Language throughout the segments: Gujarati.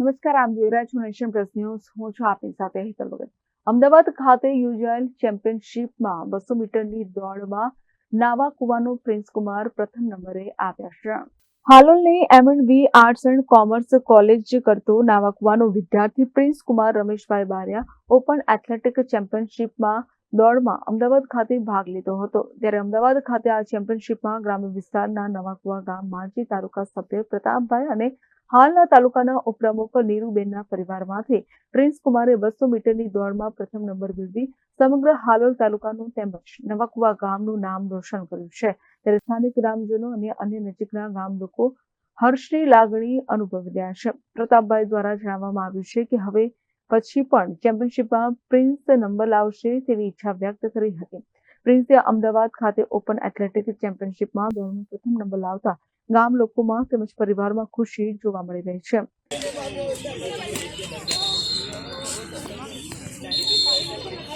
નમસ્કાર, આમ દેવરાજ રહ્યા નેશન પ્લસ ન્યૂઝ. હું છું આપની સાથે હેતલ ભગત. અમદાવાદ ખાતે યોજાયેલ ચેમ્પિયનશિપમાં બસો મીટરની દોડમાં નાવા કુવાનો પ્રિન્સ કુમાર પ્રથમ નંબરે આવ્યા છે. હાલોલની M V arts and commerce college કરતો નાવા કુવાનો વિદ્યાર્થી Prince Kumar Rameshbhai Bariya open athletic ચેમ્પિયનશિપમાં દોડમાં અમદાવાદ ખાતે ભાગ લીધો હતો. ત્યારે અમદાવાદ ખાતે આ ચેમ્પિયનશિપમાં ગ્રામ્ય વિસ્તારના નવાકુવા ગામ માંજી તાલુકા સભ્ય પ્રતાપભાઈ અને હાલના તાલુકાના ઉપપ્રમુખ નીરુબેનના પરિવારમાંથી પ્રિન્સ કુમારે બસો મીટરની દોડમાં પ્રથમ નંબર મેળવી સમગ્ર હાલોલ તાલુકાનું તેમજ નવાકુવા ગામનું નામ રોશન કર્યું છે. ત્યારે સ્થાનિક ગ્રામજનો અને અન્ય નજીકના ગામ લોકો હર્ષની લાગણી અનુભવી રહ્યા છે. પ્રતાપભાઈ દ્વારા જણાવવામાં આવ્યું છે કે હવે પછી પણ ચેમ્પિયનશિપમાં પ્રિન્સ નંબર લાવશે તેવી ઈચ્છા વ્યક્ત કરી હતી. પ્રિન્સે અમદાવાદ ખાતે ઓપન એથ્લેટિક ચેમ્પિયનશિપમાં દોડનો પ્રથમ નંબર લાવતા ગામ લોકોમાં તેમજ પરિવારમાં ખુશી જોવા મળી રહી છે.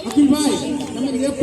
અખિલભાઈ તમે લેફ્ટ